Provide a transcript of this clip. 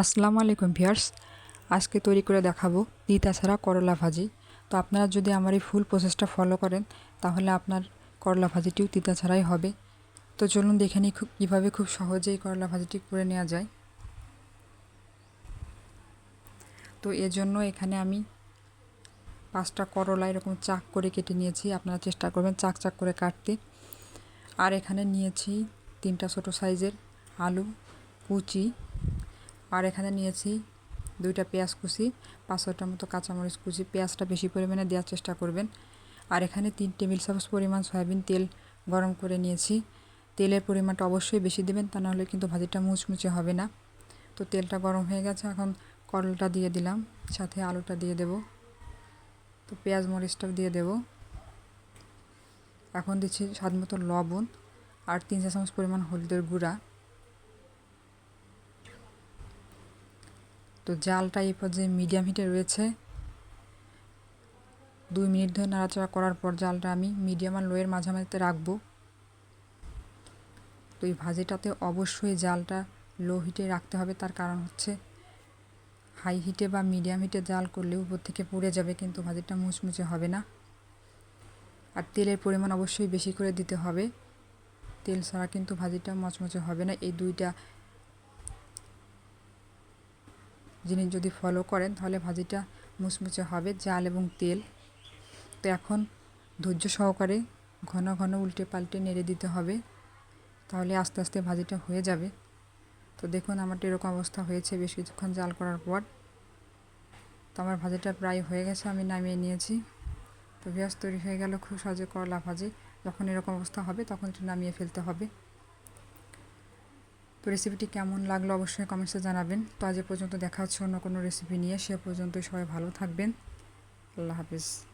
আসসালামু আলাইকুম ভিয়ার্স আজকে তৈরি করে দেখাবো তিতা ছাড়া করলা ভাজি। তো আপনারা যদি আমার এই ফুল প্রসেসটা ফলো করেন, তাহলে আপনার করলা ভাজিটিও তিতা ছাড়াই হবে। তো চলুন দেখে নিই খুব, কীভাবে খুব সহজেই করলা ভাজিটি করে নেওয়া যায়। তো এর জন্য এখানে আমি পাঁচটা করলা এরকম চাক করে কেটে নিয়েছি। আপনারা চেষ্টা করবেন চাক চাক করে কাটতে। আর এখানে নিয়েছি তিনটা ছোটো সাইজের আলু, কুচি আর এখানে নিয়েছি দুইটা পেঁয়াজ কুচি পাঁচশোটার মতো কাঁচামরিচ কুচি। পেঁয়াজটা বেশি পরিমাণে দেওয়ার চেষ্টা করবেন। আর এখানে তিন টেবিল চামচ পরিমাণ সয়াবিন তেল গরম করে নিয়েছি। তেলের পরিমাণটা অবশ্যই বেশি দেবেন, তা নাহলে কিন্তু ভাজিটা মুচমুচে হবে না। তো তেলটা গরম হয়ে গেছে, এখন করলটা দিয়ে দিলাম, সাথে আলুটা দিয়ে দেব। তো পেঁয়াজ মরিচটাও দিয়ে দেব। এখন দিচ্ছি স্বাদ মতো লবণ আর তিন চা চামচ পরিমাণ হলুদের গুঁড়া। তো জালটা এই পর্যায়ে মিডিয়াম হিটে রয়েছে। দুই মিনিট ধরে নাড়াচাড়া করার পর জালটা আমি মিডিয়াম আর লোয়ের মাঝামাঝিতে রাখব। তো এই ভাজিটাতে অবশ্যই জালটা লো হিটে রাখতে হবে, তার কারণ হচ্ছে হাই হিটে বা মিডিয়াম হিটে জাল করলে উপর থেকে পুড়ে যাবে, কিন্তু ভাজিটা মুচমুচে হবে না। আর তেলের পরিমাণ অবশ্যই বেশি করে দিতে হবে। তেল ছাড়া কিন্তু ভাজিটা মচমচে হবে না। এই দুইটা জিনিস যদি ফলো করেন, তাহলে ভাজিটা মুচমুচে হবে, জাল এবং তেল। তো এখন ধৈর্য সহকারে ঘন ঘন উল্টে পাল্টে নেড়ে দিতে হবে, তাহলে আস্তে আস্তে ভাজিটা হয়ে যাবে। তো দেখুন আমার এরকম অবস্থা হয়েছে বেশ কিছুক্ষণ জাল করার পর। তো আমার ভাজিটা প্রায় হয়ে গেছে, আমি নামিয়ে নিয়েছি। তো পেঁয়াজ তৈরি হয়ে গেল খুব সহজে করলা ভাজি। যখন এরকম অবস্থা হবে, তখন একটু নামিয়ে ফেলতে হবে। তো রেসিপিটি কেমন লাগল অবশ্যই কমেন্টসে জানাবেন। তো আজ পর্যন্ত দেখা হচ্ছে অন্য কোনো রেসিপি নিয়ে। সে পর্যন্তই সবাই ভালো থাকবেন। আল্লাহ হাফিজ।